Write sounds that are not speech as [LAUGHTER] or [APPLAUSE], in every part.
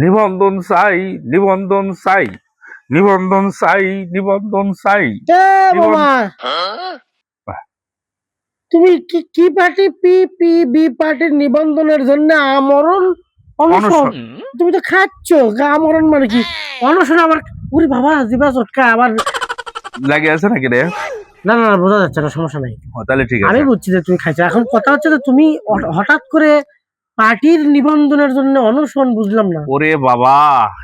নিবন্ধন চাই নিবন্ধন চাই নিবন্ধন চাই নিবন্ধন চাই। বাবা তুমি কি কি পার্টি? পি পি বি পার্টির নিবন্ধনের জন্য আমরণ? অনশন। তুমি তো খাচ্ছ আমরণ মানে কি? অনশন আবার উরি বাবা জিবা চটকা আবার লাগে আছে নাকি রে? না না না, বোঝা যাচ্ছে না সমস্যা নাই। তাহলে ঠিক আছে। আমি বুঝছি যে তুমি খাইছো। এখন কথা হচ্ছে যে তুমি হঠাৎ করে পার্টির নিবন্ধনের জন্য অনশন বুঝলাম না। ওরে বাবা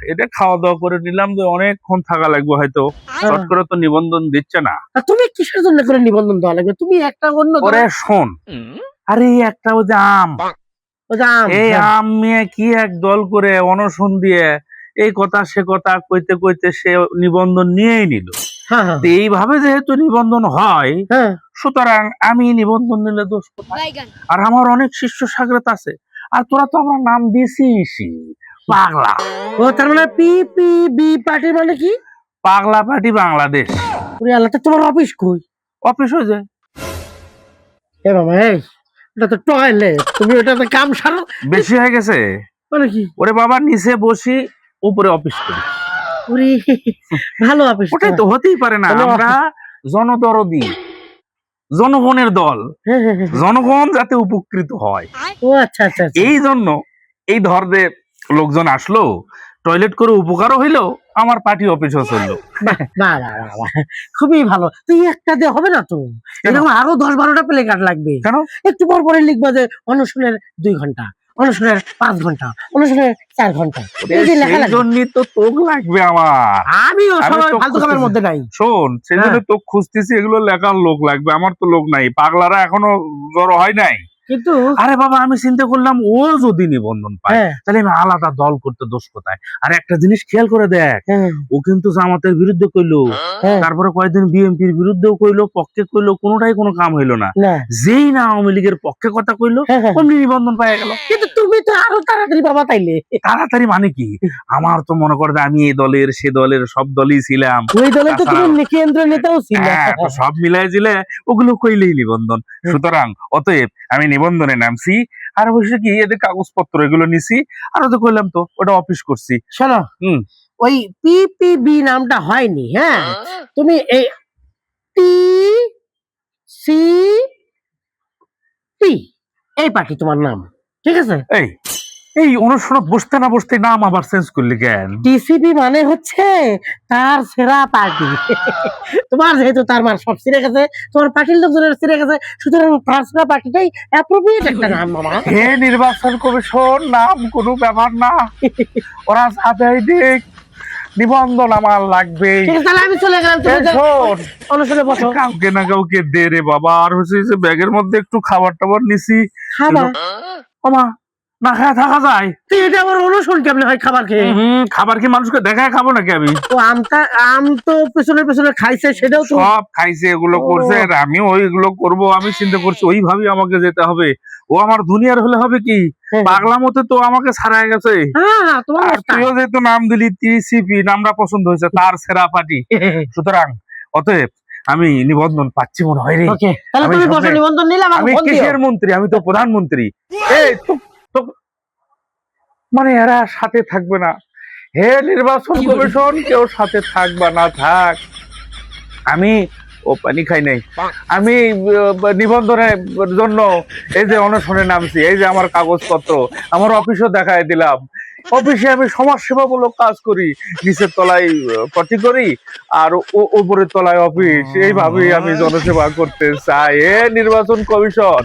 এটা খাওয়া দাওয়া করে নিলাম যে অনেকক্ষণ থাকা লাগবে হয়তো। চট করে তো নিবন্ধন দিচ্ছে না। তুমি কিসের জন্য করে নিবন্ধন দেওয়া লাগবে? তুমি একটা অন্য ওরে শোন। আরে একটা ওই যে আম। এই হ্যাঁ। আম নিয়ে কি এক দল করে অনশন দিয়ে এই কথা সে কথা কইতে কইতে সে নিবন্ধন নিয়েই নিল। হ্যাঁ হ্যাঁ। তো এইভাবে যেহেতু নিবন্ধন হয় হ্যাঁ। সুতরাং আমি নিবন্ধন নিলে দোষ কোথায়? আর আমার অনেক শিষ্য সাগরত আছে। আর তোরা তো আমার নাম দিছিস। পাগলা। ও তার মানে পি পি বি পার্টি মানে কি? পাগলা পার্টি বাংলাদেশ। ওরে আল্লাহ তা তোমার অফিস কই? অফিস হয়ে যায় এ বাবা এই এটা তো টয়লেট তুমি ওটাতে কাম সারো। বেশি হয়ে গেছে। মানে কি? ওরে বাবা নিচে বসি উপরে অফিস করি। ওরে ভালো অফিস ওটাই তো হতেই পারে না। আমরা জনদরদি। জনগণের দল হ্যাঁ, হ্যাঁ, হ্যাঁ। জনগণ যাতে উপকৃত হয় আচ্ছা আচ্ছা আচ্ছা। এই জন্য এই ধরদে লোকজন আসলো টয়লেট করে উপকারও হইল আমার পার্টি অফিসও চলল। খুবই ভালো তুই একটা দিয়ে হবে না তো? এরকম আরও দশ বারোটা প্লে কার্ড লাগবে কেন একটু পর পরে লিখবা যে অনশনের দুই ঘণ্টা অনশনের পাঁচ ঘণ্টা অনুশীলনের চার ঘণ্টা। এই লেখা লাগবে জন্যই তো তোক লাগবে আমার। আমি ফালতু কামের মধ্যে নাই। শোন সেজন্য হ্যাঁ। তো খুঁজতেছি এগুলো লেখার লোক লাগবে আমার তো লোক নাই। পাগলারা এখনও জড়ো হয় নাই। কিন্তু আরে বাবা আমি চিন্তা করলাম ও যদি নিবন্ধন পায় হ্যাঁ। তাহলে আমি আলাদা দল করতে দোষ কোথায়? আর একটা জিনিস খেয়াল করে দেখ হ্যাঁ। ও কিন্তু জামাতের বিরুদ্ধে কইলো হ্যাঁ। তারপরে কয়েকদিন বিএনপির বিরুদ্ধেও কইলো পক্ষে কইলো কোনোটাই কোনো কাম হইল না। যেই না আওয়ামী লীগের পক্ষে কথা কইলো। অমনি নিবন্ধন পাই গেল। কিন্তু তুমি তো আরও তাড়াতাড়ি বাবা তাইলে। তাড়াতাড়ি মানে কি? আমার তো মনে করে আমি এই দলের সে দলের সব দলই ছিলাম। ওই দলে তো তুমি কেন্দ্র নেতাও ছিল। সব মিলাই দিলে ওগুলো কইলেই নিবন্ধন। সুতরাং অতএব আমি নিবন্ধনে নামছি। আর অবশ্যই কি এদের কাগজপত্র এগুলো নিছি। আর ওদের কইলাম তো ওটা অফিস করছি। শোনো হুম। ওই পিপিবি নামটা হয়নি হ্যাঁ? তুমি এই টি সি পি এই পার্টি তোমার নাম ঠিক আছে? এই। এই অনুষ্ঠানত বসতে না বসতে নাম আবার চেঞ্জ করলি কেন? টিসিপি মানে হচ্ছে তার সেরা পার্টি। তোমার যেহেতু তার মার সব ছিঁড়ে গেছে তোমার পার্টির লোকজনের ছিঁড়ে গেছে সুতরাং তার সেরা পার্টিটাই অ্যাপ্রোপ্রিয়েট একটা নাম মামা। হে নির্বাচন কমিশন নাম কোনো ব্যাপার না। ওরা সাদাই দিক নিবন্ধন আমার লাগবে তাহলে আমি চলে গেলাম কাউকে না কাউকে দে রে বাবা আর হচ্ছে ব্যাগের মধ্যে একটু খাবার টাবার নিছি। খাবার? না খায় থাকা যায়। তুই এটা অনুষ্ঠান কেমনে হয় খাবার খেয়ে? খাবার কি মানুষকে দেখায় খাব নাকি আমি? ও আমটা আম তো পেছনে পেছনে খাইছে সেটাও তো সব খাইছে এগুলো করছে আর আমিও ওইগুলো করব আমি চিন্তা করছি ওইভাবেই আমাকে যেতে হবে। ও আমার দুনিয়ার হলে হবে কি? হ্যাঁ, পাগলা মতে তো আমাকে ছাড়াই গেছে। হ্যাঁ তোমার আর তুইও যেহেতু নাম দিলি টিসিপি নামটা পছন্দ হয়েছে তার সেরা পার্টি। [LAUGHS] সুতরাং অতএব আমি নিবন্ধন পাচ্ছি মনে হয় রে। তাহলে আমি আমি আমি কিসের মন্ত্রী? আমি তো প্রধানমন্ত্রী। [LAUGHS] এই মানে এরা সাথে থাকবে না। হে নির্বাচন কমিশন, কেউ সাথে থাক বা না, থাক। আমি ও পানি খাই নাই। আমি নিবন্ধনের জন্য এই যে অনশনে নামছি, এই যে আমার কাগজপত্র, আমার অফিসও দেখায় দিলাম। অফিসে আমি সমাজ সেবামূলক কাজ করি, নিচের তলায় পটি করি, আর ও- উপরের তলায় অফিস। এইভাবেই আমি জনসেবা করতে চাই। এ নির্বাচন কমিশন!